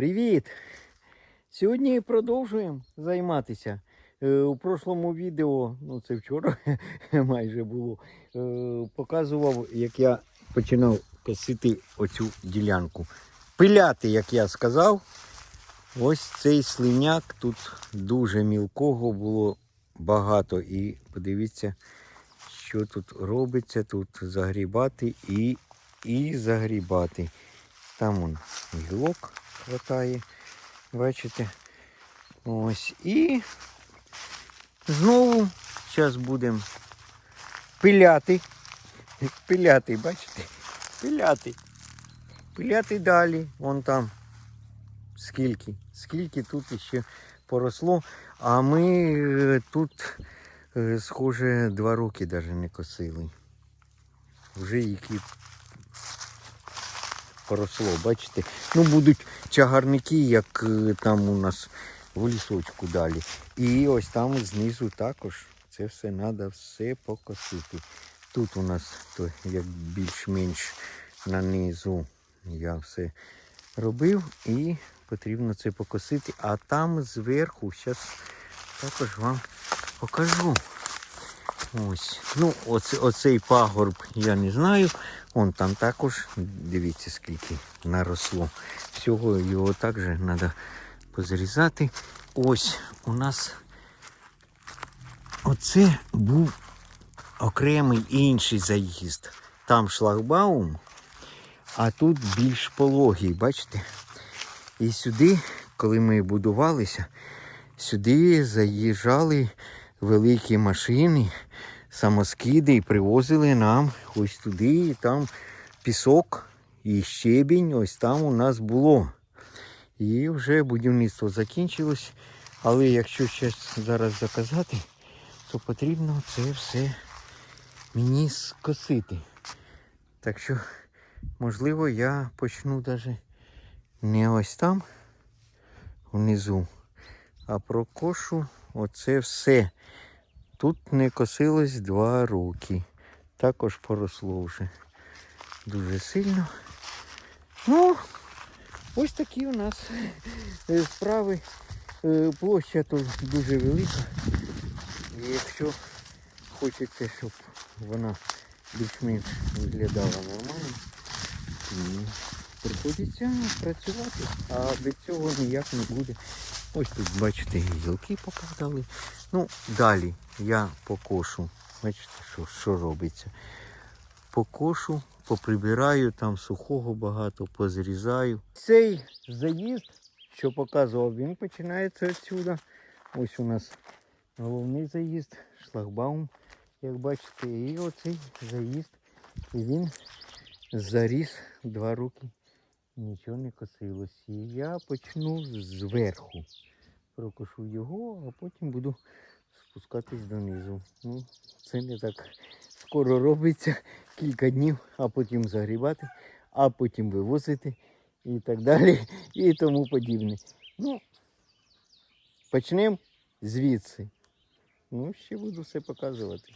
Привіт! Сьогодні продовжуємо займатися. Е, У прошлому відео, ну це вчора майже було, е, показував, як я починав косити оцю ділянку. Пиляти, як я сказав, ось цей слиняк тут дуже мілкого було багато. І подивіться, що тут робиться. Тут загрібати і, і загрібати. Там он гілок хватає. Бачите? Ось. І знову зараз будемо пиляти. Пиляти, бачите? Пиляти. Пиляти далі. Вон там. Скільки? Скільки тут іще поросло. А ми е, тут, е, схоже, два роки навіть не косили. Вже які поросло, бачите? Ну, будуть чагарники, як е, там у нас в лісочку далі. І ось там знизу також це все треба все покосити. Тут у нас то як більш-менш нанизу я все робив і потрібно це покосити. А там зверху зараз також вам покажу. Ось. Ну, оце, оцей пагорб я не знаю. Вон там також, дивіться, скільки наросло. Всього його також треба позрізати. Ось у нас оце був окремий інший заїзд. Там шлагбаум, а тут більш пологий, бачите? І сюди, коли ми будувалися, сюди заїжджали великі машини, самоскиди і привозили нам ось туди, і там пісок і щебінь, ось там у нас було. І вже будівництво закінчилось. Але якщо щось зараз заказати, то потрібно це все мені скосити. Так що, можливо, я почну навіть не ось там внизу, а прокошу оце все. Тут не косилось два роки. Також поросло вже дуже сильно. Ну, ось такі у нас е, справи. Е, Площа тут дуже велика. І якщо хочеться, щоб вона більш-менш виглядала нормально, приходиться працювати, а без цього ніяк не буде. Ось тут, бачите, гілки попадали. Ну, далі я покошу. Бачите, що, що робиться. Покошу, поприбираю, там сухого багато, позрізаю. Цей заїзд, що показував, він починається відсюди. Ось у нас головний заїзд, шлагбаум, як бачите, і оцей заїзд. І він заріс два роки. Нічого не косилось. І я почну зверху. Прокошу його, а потім буду спускатись донизу. Ну, це не так скоро робиться, кілька днів, а потім загрібати, а потім вивозити і так далі, і тому подібне. Ну, почнемо звідси. Ну, ще буду все показувати.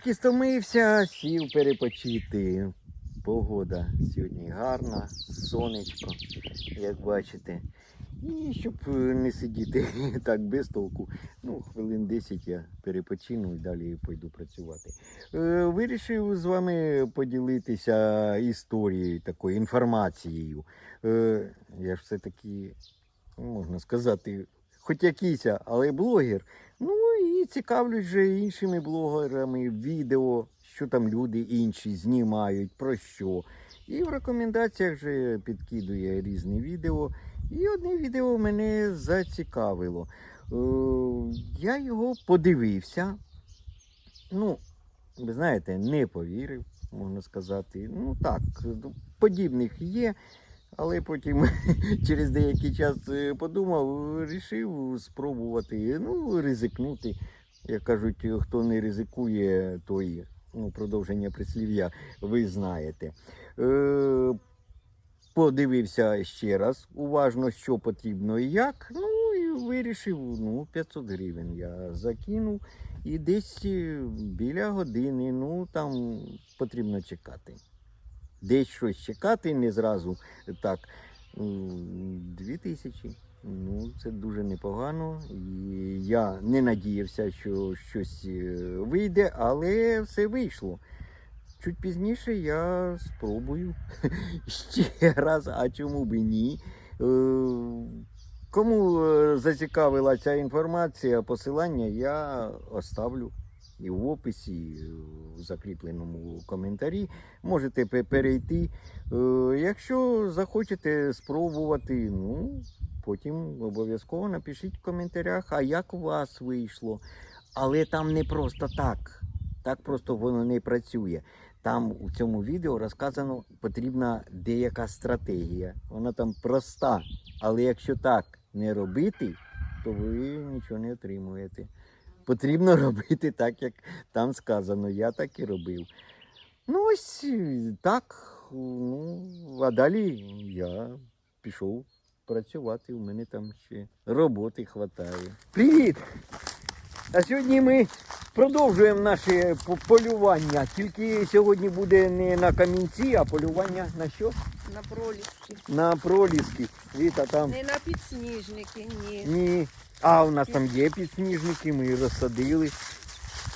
Трішки стомився, сів перепочити. Погода сьогодні гарна, сонечко, як бачите. І щоб не сидіти так без толку, ну, хвилин 10 я перепочину і далі пойду працювати. Е, Вирішив з вами поділитися історією, такою інформацією. Е, Я ж все-таки, можна сказати, хоч якийсь, але блогер. Ну і цікавлюсь вже іншими блогерами, відео, що там люди інші знімають, про що. І в рекомендаціях вже підкидує різні відео. І одне відео мене зацікавило. Е, Я його подивився. Ну, ви знаєте, не повірив, можна сказати. Ну так, подібних є. Але потім через деякий час е, подумав, вирішив спробувати, ну, ризикнути. Як кажуть, хто не ризикує, той ну, продовження прислів'я, ви знаєте. Е, подивився ще раз уважно, що потрібно і як. Ну і вирішив, ну, 500 гривень я закинув. І десь е, біля години, ну там потрібно чекати. Десь щось чекати, не зразу так. Дві тисячі. Ну, це дуже непогано. Я не надіявся, що щось е, вийде, але все вийшло. Чуть пізніше я спробую ще раз, а чому б ні. Е, Кому е, зацікавила ця інформація, посилання я оставлю і в описі, і в закріпленому коментарі. Можете перейти. Е, Якщо захочете спробувати, ну потім обов'язково напишіть в коментарях, а як у вас вийшло. Але там не просто так. Так просто воно не працює. Там у цьому відео розказано, потрібна деяка стратегія. Вона там проста. Але якщо так не робити, то ви нічого не отримуєте. Потрібно робити так, як там сказано. Я так і робив. Ну, ось е, так. Ну, а далі я пішов працювати. У мене там ще роботи хватає. Привіт! А сьогодні ми продовжуємо наше полювання. Тільки сьогодні буде не на камінці, а полювання на що? На проліски. На проліски. Віта там. Не на підсніжники, ні. Ні. А у нас там є підсніжники, ми їх розсадили.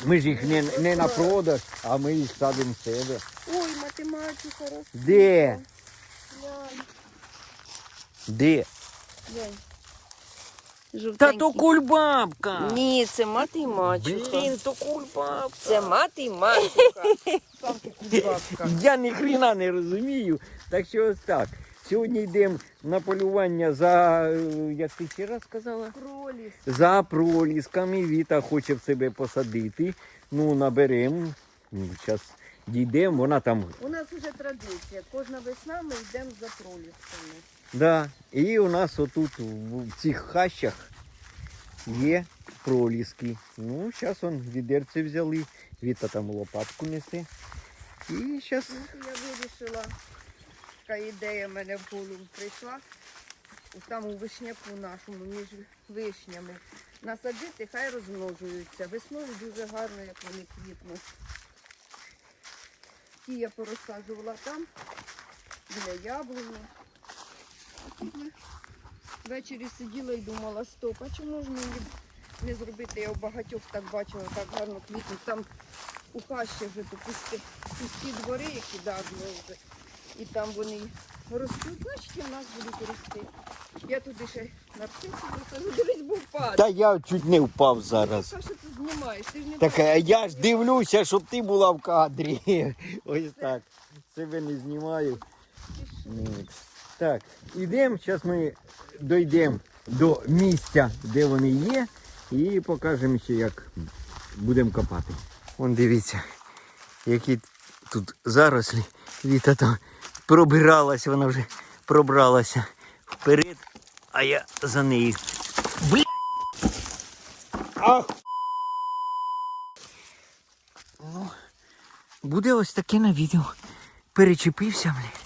Ми ж їх не, не на продаж, а ми їх садимо в себе. Ой, математика росте. Де? Де? Та то кульбабка. Ні, це мати і мачуха. Блін, то кульбабка. Це мати і мачуха. Я ні хрена не розумію. Так що ось так. Сьогодні йдемо на полювання за, е, як ти ще раз сказала? Проліс. За пролісками. Віта хоче в себе посадити. Ну, наберемо. Ну, зараз дійдемо, вона там. У нас вже традиція. Кожна весна ми йдемо за пролісками. Да. І у нас отут в цих хащах є проліски. Ну, зараз он відерці взяли. Віта там лопатку несе. І зараз Ну, я вирішила, така ідея в мене в голову прийшла. Там у вишняку нашому, між вишнями. Насадити, хай розмножуються. Весною дуже гарно, як вони квітнуть. Ті я порозсаджувала там, біля яблуні. Ввечері сиділа і думала, стоп, а чому ж мені не зробити? Я у багатьох так бачила, так гарно квітнуть. Там у хащі вже пусті, пусті двори, які давно вже. І там вони ростуть, значить і в нас будуть рости. Я туди ще нарцису посажу, дивись, був пад. Та я чуть не впав зараз. Саша, ти знімаєш, ти ж не Так а я ж дивлюся, щоб ти була в кадрі. Ось так. Себе не знімаю. Що? Ну, Так, ідемо, зараз ми дійдемо до місця, де вони є, і покажемо ще, як будемо копати. Вон дивіться, які тут зарослі. Віта там пробиралась, вона вже пробралася вперед, а я за нею. Бля! Ах! Ну, буде ось таке на відео. Перечепився, блін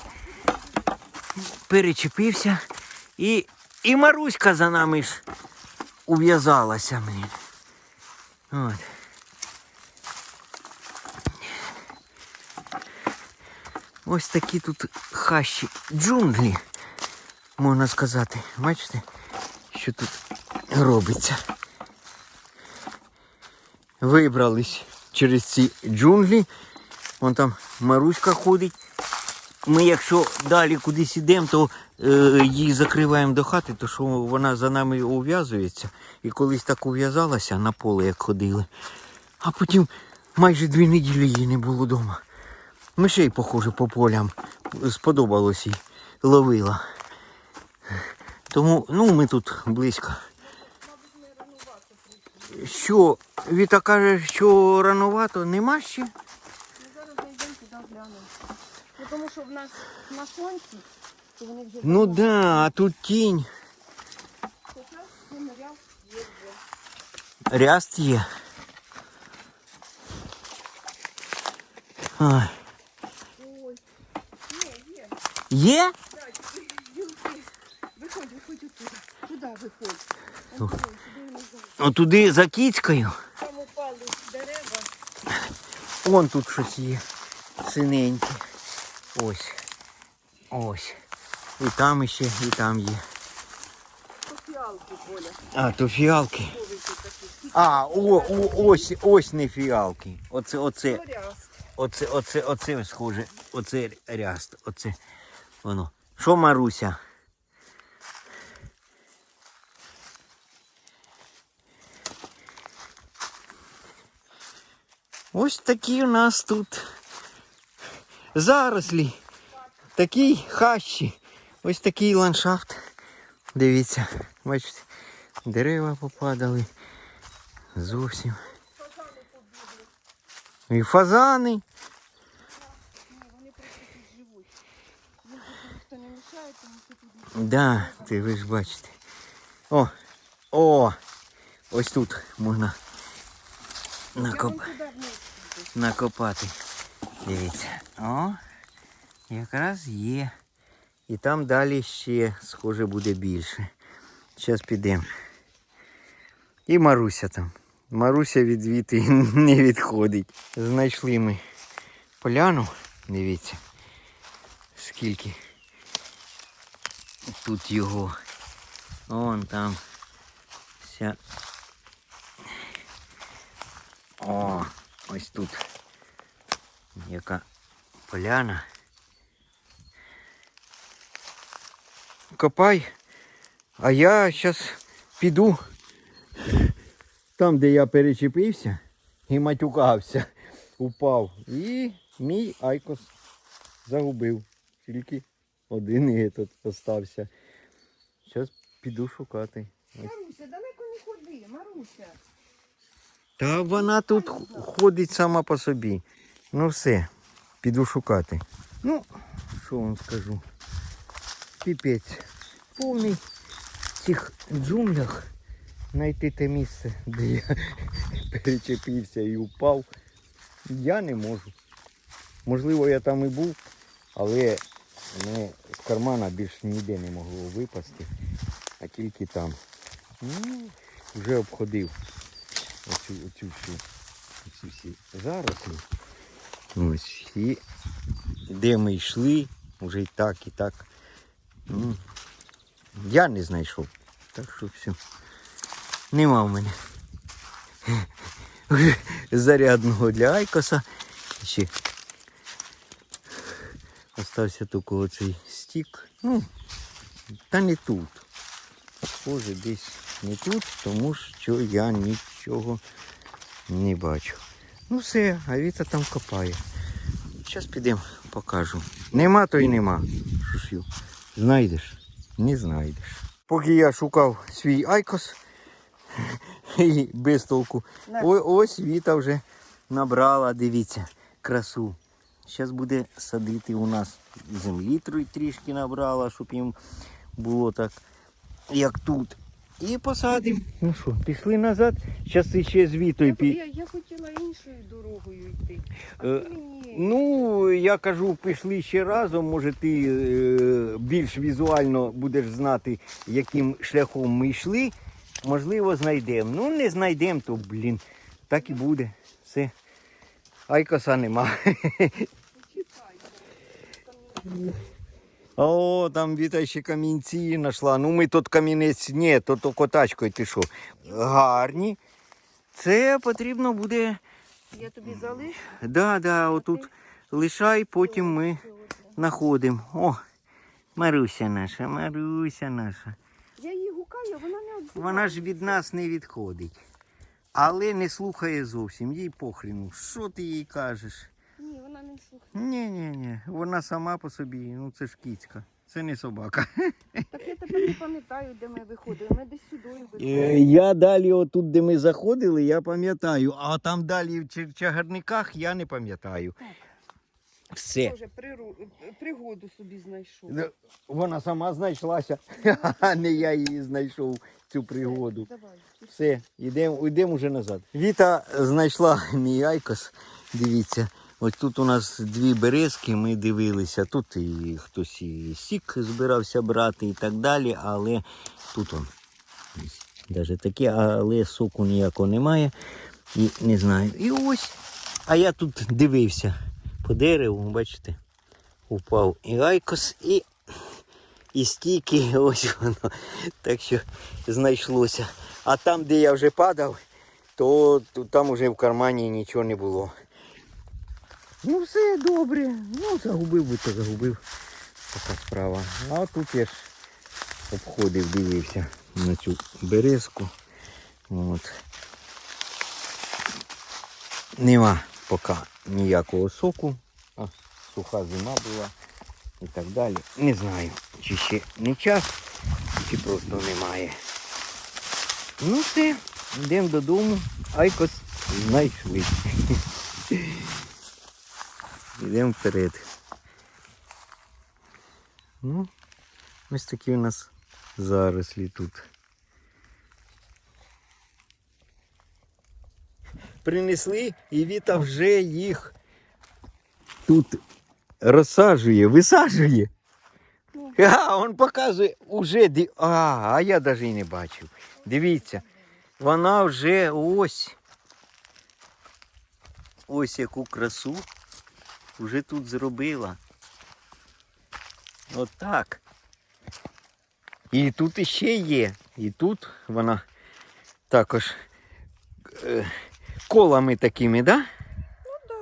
перечепився і, і Маруська за нами ж ув'язалася мені. От. Ось такі тут хащі джунглі, можна сказати. Бачите, що тут робиться. Вибрались через ці джунглі. Вон там Маруська ходить. Ми якщо далі кудись йдемо, то е, її закриваємо до хати, то що вона за нами ув'язується. І колись так ув'язалася на поле, як ходили. А потім майже дві неділі її не було вдома. Мишей, похоже, по полям. Сподобалось їй. Ловила. Тому, ну, ми тут близько. Що, Віта каже, що ранувато, нема ще? Ми зараз зайдемо туди глянемо. Ну тому що в нас на сонці, то вони вже Ну да, а тут тінь. Ряст є. Ой. Є. Виходь, виходь туди. Туди виходь. Ось сюди, назад. Отуди за кіцькою. Там упали дерева. Вон тут щось є. Синеньке. Ось. Ось. І там іще, і там є. То фіалки, Коля. А, то фіалки. Ковики такі. А, о, о, ось, ось не фіалки. Оце, оце, Поряст. оце, оце, оце схоже. Оце ряст. Оце воно. Що Маруся? Ось такі у нас тут зарослі. Такі хащі. Ось такий ландшафт. Дивіться, бачите, дерева попадали. Зовсім. І фазани. Ні, вони просто тут живуть. Їм тут ніхто не мішає, Да, ти ви ж бачите. О! О! Ось тут можна накоп... Накопати. Дивіться. О! Якраз є. І там далі ще, схоже, буде більше. Зараз підемо. І Маруся там. Маруся від не відходить. Знайшли ми поляну. Дивіться. Скільки. Тут його. Вон там. Вся. О, ось тут. Яка поляна. Копай. А я зараз піду там, де я перечепився і матюкався, упав. І мій айкос загубив. Тільки один і этот остався. Зараз піду шукати. Маруся, далеко не ходи, Маруся. Та вона тут ходить сама по собі. Ну все, піду шукати. Ну, що вам скажу? Піпець. Повний в цих джунглях знайти те місце, де я перечепився і упав. Я не можу. Можливо, я там і був, але не з кармана більш ніде не могло випасти, а тільки там. Ну, вже обходив оцю, оцю всю, оці всі зарослі. Ось. І де ми йшли, вже і так, і так. Ну, я не знайшов. Так що все. Нема в мене. Зарядного для Айкоса. Ще остався тільки оцей стік. Ну, та не тут. Схоже, десь не тут, тому що я нічого не бачу. Ну все, а Віта там копає. Зараз підемо, покажу. Нема, то й нема. Шушю. Знайдеш? Не знайдеш. Поки я шукав свій айкос і без толку. Ось Віта вже набрала, дивіться, красу. Зараз буде садити у нас землі трі- трішки набрала, щоб їм було так, як тут. І посадимо. Ну що, пішли назад. Зараз ще з Вітою Я, пі... я, я хотіла іншою дорогою йти. А Е, ти ні. Ну, я кажу, пішли ще разом. Може, ти е, більш візуально будеш знати, яким шляхом ми йшли. Можливо, знайдемо. Ну, не знайдемо, то, блін, так і буде. Все. Айкоса нема. О, там Віта ще камінці знайшла. Ну ми тут камінець, ні, то то котачкою ти що. Гарні. Це потрібно буде. Я тобі залишу. Да, да, отут лишай, потім ми знаходимо. О, Маруся наша, Маруся наша. Я її гукаю, вона не відзивається. Вона ж від нас не відходить. Але не слухає зовсім, їй похріну. Що ти їй кажеш? Ні, вона не слухає. Ні, ні, ні. Вона сама по собі, ну це ж кіцька. Це не собака. Так я тепер не пам'ятаю, де ми виходили. Ми десь сюди виходили. Е, Я далі, отут, де ми заходили, я пам'ятаю, а там далі в Ча- чагарниках я не пам'ятаю. Так. Все. Тоже приру... пригоду собі знайшов. Ну, Вона сама знайшлася, а не я її знайшов цю пригоду. Давай. Все, йдемо йдемо вже назад. Віта знайшла мій айкос. Дивіться, ось тут у нас дві березки, ми дивилися. Тут і хтось і сік збирався брати і так далі, але тут он. Навіть таке, але соку ніякого немає. І не знаю. І ось. А я тут дивився по дереву, бачите, упав і айкос, і, і стільки ось воно. Так що знайшлося. А там, де я вже падав, то, то там вже в кармані нічого не було. Ну все добре. Ну загубив би, то загубив. Така справа. А тут я ж обходив, дивився на цю березку. От. Нема поки ніякого соку. А, суха зима була і так далі. Не знаю, чи ще не час, чи просто немає. Ну все, йдемо додому. Айкос знайшли. Йдемо вперед. Ну, ось такі у нас зарослі тут. Принесли і Віта вже їх тут розсаджує, висаджує. Ну. А, він показує уже. А, а я навіть і не бачив. Дивіться, вона вже ось. Ось яку красу вже тут зробила. Отак. І тут іще є. І тут вона також е, колами такими, да? Ну да.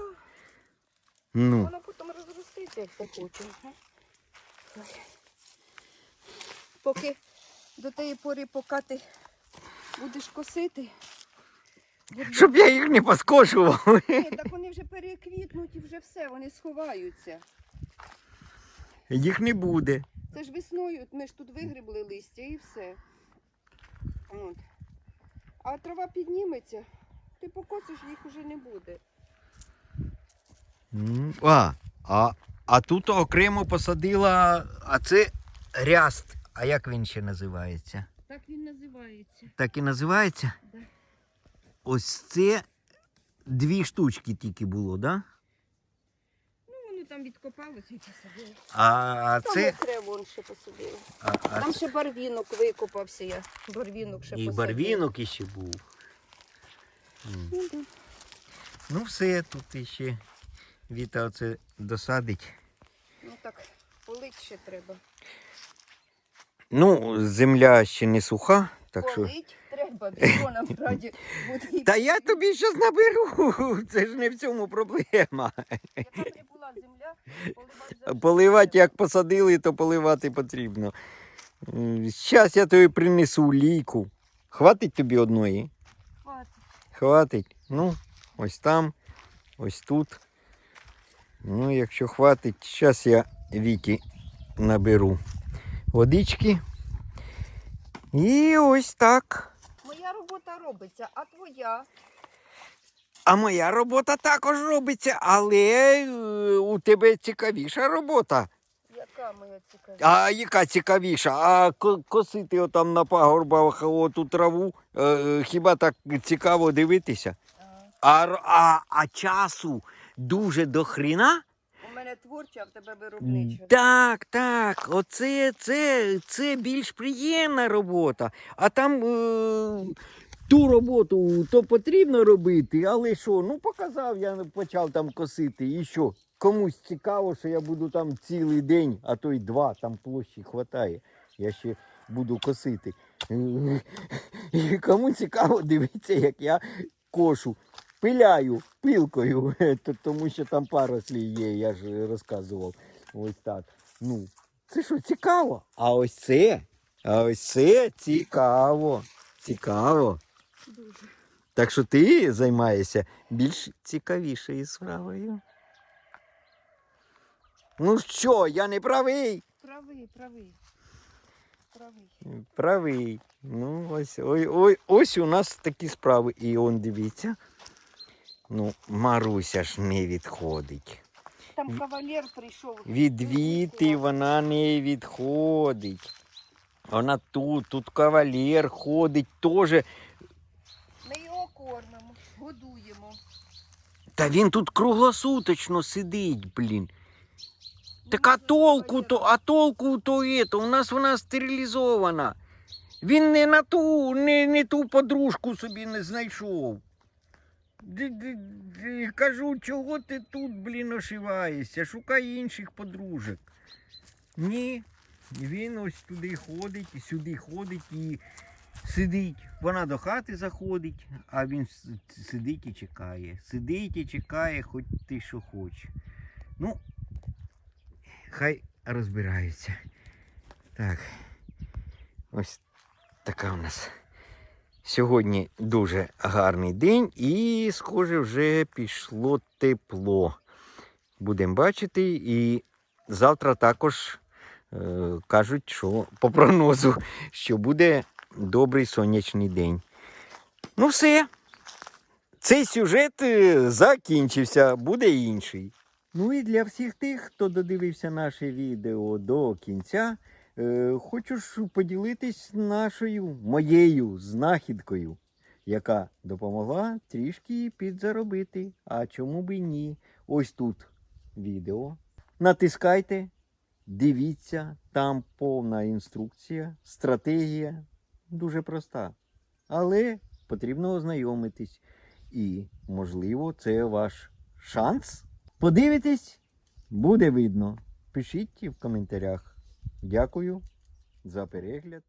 Ну. Вона потім розроститься, як захоче. Поки до тієї пори, поки ти будеш косити. будь- Щоб я їх не поскошував. Ні, так вони вже переквітнуть і вже все, вони сховаються. Їх не буде. Це ж весною, ми ж тут вигрібли листя і все. От. А трава підніметься, ти покосиш, їх вже не буде. М, А, а, а тут окремо посадила, а це ряст. А як він ще називається? Так він називається. Так і називається? Да. Ось це дві штучки тільки було, да? Ну, воно там відкопалося і посадили. А, а Там це. окремо вон ще посадили. А, а Там ще барвінок викопався я. Барвінок ще І посадила. барвінок іще був. Ну. Ну все, тут іще Віта оце досадить. ну так, полить ще треба. Ну, земля ще не суха, так що. полить треба, нам буде. Та я тобі щось наберу. Це ж не в цьому проблема. Яка не була земля, поливати завжди Поливати, як посадили, то поливати потрібно. Зараз я тобі принесу лійку. Хватить тобі одної? Хватить. Ну, ось там, ось тут. Ну, якщо хватить, зараз я Вікі наберу водички. І ось так. Моя робота робиться, а твоя? А моя робота також робиться, але е, у тебе цікавіша робота. Яка моя цікава? А яка цікавіша? А косити отам на пагорбах оту траву, е, хіба так цікаво дивитися? А, а, а часу дуже до хріна? У мене творча, а в тебе виробнича. Так, так. Оце це, це більш приємна робота. А там е, ту роботу то потрібно робити, але що? Ну показав, я почав там косити. І що? Комусь цікаво, що я буду там цілий день, а то й два, там площі хватає. Я ще буду косити. І кому цікаво, дивіться, як я кошу. Пиляю пилкою, тому що там парослі є, я ж розказував. Ось так. Ну, це що, цікаво? А ось це, а ось це цікаво. Цікаво. Дуже. Так що ти займаєшся більш цікавішою справою. Ну що, я не правий? Правий, правий. Правий. Правий. Ну, ось, ой, ой, ось у нас такі справи. І он дивіться. Ну, Маруся ж не відходить. Там кавалер прийшов. Від Віти вона не відходить. Вона тут, тут кавалер ходить теж. Ми його кормимо, годуємо. Та він тут круглосуточно сидить, блін. Так а толку то, а толку то ето, у нас вона стерилізована. Він не на ту, не, не ту подружку собі не знайшов. Кажу, чого ти тут, блін, ошиваєшся? Шукай інших подружок. Ні, він ось туди ходить, сюди ходить і сидить. Вона до хати заходить, а він сидить і чекає. Сидить і чекає, хоч ти що хочеш. Ну, хай розбираються. Так. Ось така у нас. Сьогодні дуже гарний день і, схоже, вже пішло тепло. Будемо бачити. І завтра також е, кажуть, що по прогнозу, що буде добрий сонячний день. Ну, все. Цей сюжет е, закінчився, буде інший. Ну і для всіх тих, хто додивився наше відео до кінця, е, хочу ж поділитись нашою моєю знахідкою, яка допомогла трішки підзаробити. А чому б і ні? Ось тут відео. Натискайте, дивіться, там повна інструкція, стратегія дуже проста. Але потрібно ознайомитись. І, можливо, це ваш шанс. Подивитесь, буде видно. Пишіть в коментарях. Дякую за перегляд.